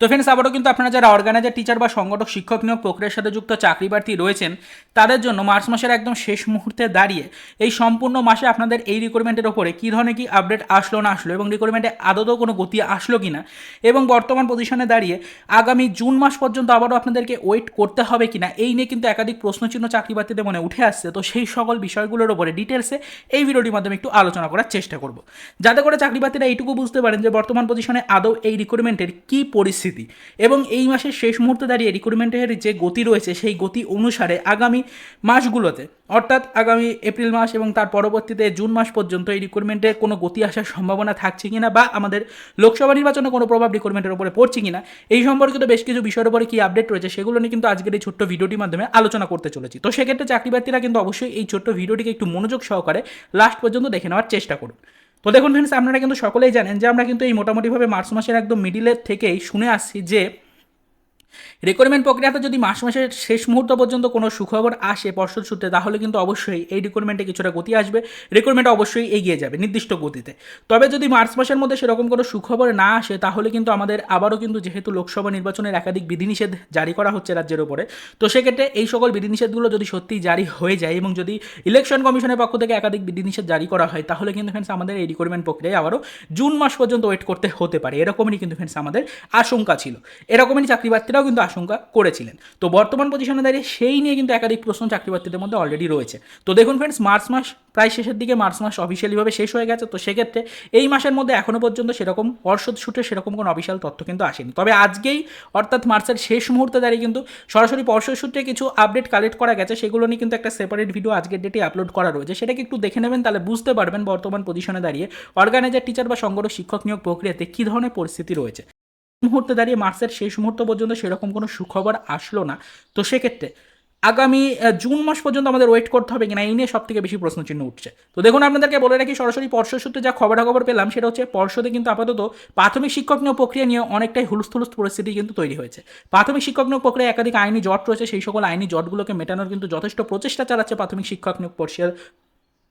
তো ফ্রেন্ডস আবারও কিন্তু আপনারা যারা অর্গানাইজার টিচার বা সংগঠক, শিক্ষক নিয়োগ প্রক্রিয়ার সাথে যুক্ত চাকরি প্রার্থী রয়েছেন, তাদের জন্য মার্চ মাসের একদম শেষ মুহূর্তে দাঁড়িয়ে এই সম্পূর্ণ মাসে আপনাদের এই রিক্রুটমেন্টের ওপরে কী ধরনের কি আপডেট আসলো না আসলো এবং রিক্রুটমেন্টে আদতেও কোনো গতি আসলো কি না এবং বর্তমান পজিশনে দাঁড়িয়ে আগামী জুন মাস পর্যন্ত আবারও আপনাদেরকে ওয়েট করতে হবে কি না এই নিয়ে কিন্তু একাধিক প্রশ্নচিহ্ন চাকরি প্রার্থীদের মনে উঠে আসছে। তো সেই সকল বিষয়গুলোর ওপরে ডিটেলসে এই ভিডিওটির মাধ্যমে একটু আলোচনা করার চেষ্টা করব। যাতে করে চাকরি প্রার্থীরা এইটুকু বুঝতে পারেন যে বর্তমান পজিশনে আদৌ এই রিক্রুটমেন্টের কী পরিস্থিতি এবং এই মাসের শেষ মুহূর্তে দাঁড়িয়ে রিক্রুটমেন্টের যে গতি রয়েছে, সেই গতি অনুসারে আগামী মাসগুলোতে, অর্থাৎ আগামী এপ্রিল মাস এবং তার পরবর্তীতে জুন মাস পর্যন্ত এই রিক্রুটমেন্টে কোনো গতি আসার সম্ভাবনা থাকছে কিনা বা আমাদের লোকসভা নির্বাচনে কোনো প্রভাব রিক্রুটমেন্টের উপরে পড়ছে কিনা, এই সম্পর্কিত বেশ কিছু বিষয়ের উপরে কি আপডেট রয়েছে সেগুলো নিয়ে কিন্তু আজকের এই ছোট্ট ভিডিওটির মাধ্যমে আলোচনা করতে চলেছি। তো সেক্ষেত্রে চাকরি প্রার্থীরা কিন্তু অবশ্যই এই ছোট্ট ভিডিওটিকে একটু মনোযোগ সহকারে লাস্ট পর্যন্ত দেখে নেওয়ার চেষ্টা করুন। তো দেখুন ফ্রেন্ডস আপনারা কিন্তু সকলেই জানেন যে আমরা কিন্তু এই মোটামুটিভাবে মার্চ মাসের একদম মিডিলের থেকেই শুনে আসছি যে রিক্রুটমেন্ট প্রক্রিয়াতে যদি মাস মাসের শেষ মুহূর্ত পর্যন্ত কোনো সুখবর আসে পর্ষদ সূত্রে, তাহলে কিন্তু অবশ্যই এই রিক্রুটমেন্টে কিছুটা গতি আসবে। রিক্রুটমেন্ট অবশ্যই এগিয়ে যাবে নির্দিষ্ট গতিতে। তবে যদি মার্চ মাসের মধ্যে সেরকম কোনো সুখবর না আসে, তাহলে কিন্তু আমাদের আবারও কিন্তু যেহেতু লোকসভা নির্বাচনের একাধিক বিধিনিষেধ জারি করা হচ্ছে রাজ্যের ওপরে তো সেক্ষেত্রে এই সকল বিধিনিষেধগুলো যদি সত্যিই জারি হয়ে যায় এবং যদি ইলেকশন কমিশনের পক্ষ থেকে একাধিক বিধিনিষেধ জারি করা হয়, তাহলে কিন্তু ফ্রেন্ডস আমাদের এই রিক্রুটমেন্ট প্রক্রিয়ায় আবারও জুন মাস পর্যন্ত ওয়েট করতে হতে পারে। এরকমই কিন্তু ফ্রেন্ডস আমাদের আশঙ্কা ছিল। এরকমই চাকরি প্রার্থীরাও কিন্তু আশঙ্কা করেছিলেন। তো বর্তমান পজিশনে দাঁড়িয়ে সেই নিয়ে কিন্তু একাধিক প্রশ্ন চাকরি প্রার্থীদের মধ্যে অলরেডি রয়েছে। তো দেখুন ফ্রেন্ডস মার্চ মাস প্রায় শেষের দিকে, মার্চ মাস অফিসিয়ালিভাবে শেষ হয়ে গেছে। তো সেক্ষেত্রে এই মাসের মধ্যে এখনও পর্যন্ত সেরকম পর্ষদ ছুটে সেরকম কোনো অফিসিয়াল তথ্য কিন্তু আসেনি। তবে আজকেই অর্থাৎ মার্চের শেষ মুহূর্তে দাঁড়িয়ে কিন্তু সরাসরি পর্ষদ সূত্রে কিছু আপডেট কালেক্ট করা গেছে। সেগুলো নিয়ে কিন্তু একটা সেপারেট ভিডিও আজকের ডেটে আপলোড করা রয়েছে। সেটাকে একটু দেখে নেবেন, তাহলে বুঝতে পারবেন বর্তমান পজিশনে দাঁড়িয়ে অর্গানাইজার টিচার বা সংগঠক শিক্ষক নিয়োগ প্রক্রিয়াতে কী ধরনের পরিস্থিতি রয়েছে। মুহূর্তে দাঁড়িয়ে মার্চের শেষ মুহূর্ত পর্যন্ত সেরকম কোনো সুখবর আসলো না। তো সেক্ষেত্রে আগামী জুন মাস পর্যন্ত আমাদের ওয়েট করতে হবে কিনা, এই নিয়ে সব থেকে বেশি প্রশ্নচিহ্ন উঠছে। তো দেখুন, আপনাদেরকে বলে রাখি, সরাসরি পর্ষদ সূত্রে যা খবরাখবর পেলাম, সেটা হচ্ছে পর্ষদে কিন্তু আপাতত প্রাথমিক শিক্ষক নিয়োগ প্রক্রিয়া নিয়ে অনেকটাই হুলস্থুলস্থ পরিস্থিতি কিন্তু তৈরি হয়েছে। প্রাথমিক শিক্ষক নিয়োগ প্রক্রিয়া একাধিক আইনি জট রয়েছে, সেই সকল আইনি জটগুলোকে মেটানোর কিন্তু যথেষ্ট প্রচেষ্টা চালাচ্ছে প্রাথমিক শিক্ষক নিয়োগ পর্ষদ,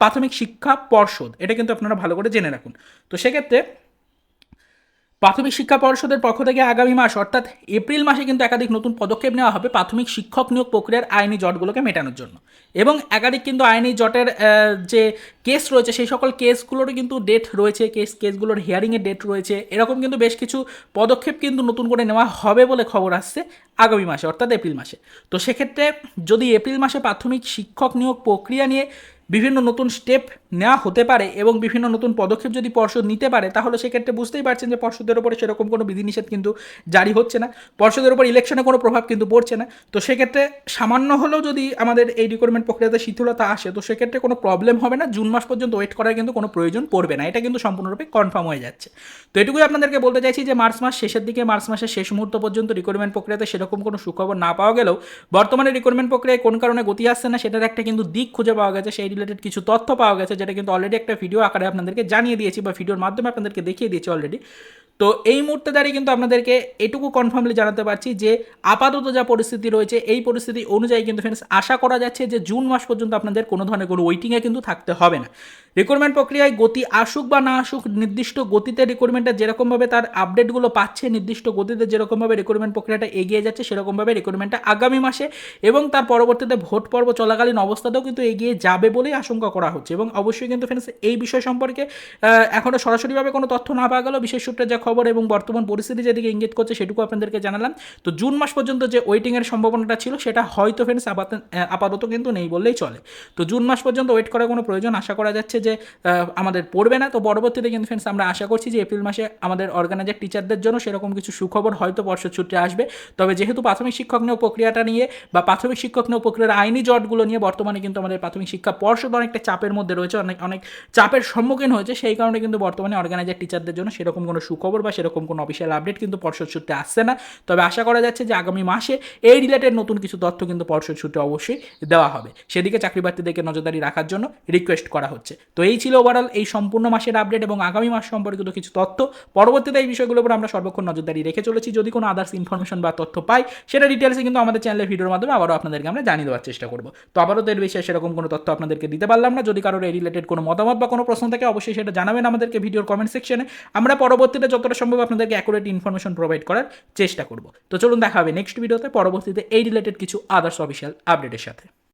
প্রাথমিক শিক্ষা পর্ষদ। এটা কিন্তু আপনারা ভালো করে জেনে রাখুন। তো সেক্ষেত্রে প্রাথমিক শিক্ষা পর্ষদের পক্ষ থেকে আগামী মাস, অর্থাৎ এপ্রিল মাসে কিন্তু একাধিক নতুন পদক্ষেপ নেওয়া হবে প্রাথমিক শিক্ষক নিয়োগ প্রক্রিয়ার আইনি জটগুলোকে মেটানোর জন্য। এবং একাধিক কিন্তু আইনি জটের যে কেস রয়েছে, সেই সকল কেসগুলোরও কিন্তু ডেট রয়েছে কেস কেসগুলোর হিয়ারিংয়ের ডেট রয়েছে। এরকম কিন্তু বেশ কিছু পদক্ষেপ কিন্তু নতুন করে নেওয়া হবে বলে খবর আসছে আগামী মাসে, অর্থাৎ এপ্রিল মাসে। তো সেক্ষেত্রে যদি এপ্রিল মাসে প্রাথমিক শিক্ষক নিয়োগ প্রক্রিয়া নিয়ে বিভিন্ন নতুন স্টেপ নেওয়া হতে পারে এবং বিভিন্ন নতুন পদক্ষেপ যদি পর্ষদ নিতে পারে, তাহলে সেক্ষেত্রে বুঝতেই পারছেন যে পর্ষদের ওপরে সেরকম কোনো বিধিনিষেধ কিন্তু জারি হচ্ছে না। পর্ষদের উপর ইলেকশনে কোনো প্রভাব কিন্তু পড়ছে না। তো সেক্ষেত্রে সামান্য হলেও যদি আমাদের এই রিক্রুটমেন্ট প্রক্রিয়াতে শিথিলতা আসে, তো সেক্ষেত্রে কোনো প্রবলেম হবে না। জুন মাস পর্যন্ত ওয়েট করার কিন্তু কোনো প্রয়োজন পড়বে না। এটা কিন্তু সম্পূর্ণরূপে কনফার্ম হয়ে যাচ্ছে। তো এটুকুই আপনাদেরকে বলতে চাইছি যে মার্চ মাস শেষের দিকে, মার্চ মাসের শেষ মুহূর্ত পর্যন্ত রিক্রুটমেন্ট প্রক্রিয়াতে সেরকম কোনো সুখবর না পাওয়া গেলেও বর্তমানে রিক্রুটমেন্ট প্রক্রিয়ায় কোন কারণে গতি আসছে না, সেটার একটা কিন্তু দিক খুঁজে পাওয়া গেছে। সেই রিলেটেড কিছু তথ্য পাওয়া গেছে, যেটা কিন্তু অলরেডি একটা ভিডিও আকারে আপনাদেরকে জানিয়ে দিয়েছি বা ভিডিওর মাধ্যমে আপনাদেরকে দেখিয়ে দিয়েছি অলরেডি তো এই মুহূর্তে দাঁড়িয়ে কিন্তু আপনাদেরকে এটুকু কনফার্মলি জানাতে পারছি যে আপাতত যা পরিস্থিতি রয়েছে, এই পরিস্থিতি অনুযায়ী কিন্তু ফ্রেন্ডস আশা করা যাচ্ছে যে জুন মাস পর্যন্ত আপনাদের কোনো ধরনের কোনো ওয়েটিংয়ে কিন্তু থাকতে হবে না। রিক্রুটমেন্ট প্রক্রিয়ায় গতি আসুক বা না আসুক, নির্দিষ্ট গতিতে রিক্রুটমেন্টটা যেরকমভাবে তার আপডেটগুলো পাচ্ছে, নির্দিষ্ট গতিতে যেরকমভাবে রিক্রুটমেন্ট প্রক্রিয়াটা এগিয়ে যাচ্ছে, সেরকমভাবে রিক্রুটমেন্টটা আগামী মাসে এবং তার পরবর্তীতে ভোট পর্ব চলাকালীন অবস্থাতেও কিন্তু এগিয়ে যাবে বলেই আশঙ্কা করা হচ্ছে। এবং অবশ্যই কিন্তু ফ্রেন্ডস এই বিষয় সম্পর্কে এখনও সরাসরিভাবে কোনো তথ্য না পাওয়া গেলেও বিশেষ সূত্রে যা খবর এবং বর্তমান পরিস্থিতি যেদিকে ইঙ্গিত করছে সেটুকু আপনাদেরকে জানালাম। তো জুন মাস পর্যন্ত যে ওয়েটিংয়ের সম্ভাবনাটা ছিল, সেটা হয়তো ফ্রেন্ডস আপাতত কিন্তু নেই বললেই চলে। তো জুন মাস পর্যন্ত ওয়েট করার কোনো প্রয়োজন আশা করা যাচ্ছে যে আমাদের পড়বে না। তো পরবর্তীতে কিন্তু ফ্রেন্ডস আমরা আশা করছি যে এপ্রিল মাসে আমাদের অর্গানাইজার টিচারদের জন্য সেরকম কিছু সুখবর হয়তো পর্ষদ সূত্রে আসবে। তবে যেহেতু প্রাথমিক শিক্ষক নিয়োগ প্রক্রিয়াটা নিয়ে বা প্রাথমিক শিক্ষক নিয়োগ প্রক্রিয়ার আইনি জটগুলো নিয়ে বর্তমানে কিন্তু আমাদের প্রাথমিক শিক্ষা পর্ষদ অনেকটা চাপের মধ্যে রয়েছে, অনেক অনেক চাপের সম্মুখীন হয়েছে, সেই কারণে কিন্তু বর্তমানে অর্গানাইজার টিচারদের জন্য সেরকম কোনো সুখবর বা সেরকম কোনো অফিসিয়াল আপডেট কিন্তু পর্ষদ সূত্রে আসছে না। তবে আশা করা যাচ্ছে যে আগামী মাসে এই রিলেটেড নতুন কিছু তথ্য কিন্তু পর্ষদ সূত্রে অবশ্যই দেওয়া হবে। সেদিকে চাকরি প্রার্থীদেরকে নজরদারি রাখার জন্য রিকোয়েস্ট করা হচ্ছে। তো এই ছিল ওভারঅল এই সম্পূর্ণ মাসের আপডেট এবং আগামী মাস সম্পর্কিত কিছু তথ্য। পরবর্তীতে এই বিষয়গুলোর উপর আমরা সর্বক্ষণ নজরদারি রেখে চলেছি। যদি কোনো আদার্স ইনফরমেশন বা তথ্য পাই, সেটা ডিটেলসে কিন্তু আমাদের চ্যানেলের ভিডিওর মাধ্যমে আবারও আপনাদেরকে আমরা জানিয়ে দেওয়ার চেষ্টা করব। তো আবারও এর বিষয়ে সেরকম কোনো তথ্য আপনাদেরকে দিতে পারলাম না। যদি কারোর এই রিলেটেড কোনো মতামত বা কোনো প্রশ্ন থাকে, অবশ্যই সেটা জানাবেন আমাদেরকে ভিডিওর কমেন্ট সেকশনে আমরা পরবর্তীতে যতটা সম্ভব আপনাদেরকে অ্যাকুরেট ইনফরমেশন প্রোভাইড করার চেষ্টা করব। তো চলুন দেখা হবে নেক্সট ভিডিওতে পরবর্তীতে এই রিলেটেড কিছু আদার্স অফিসিয়াল আপডেটের সাথে।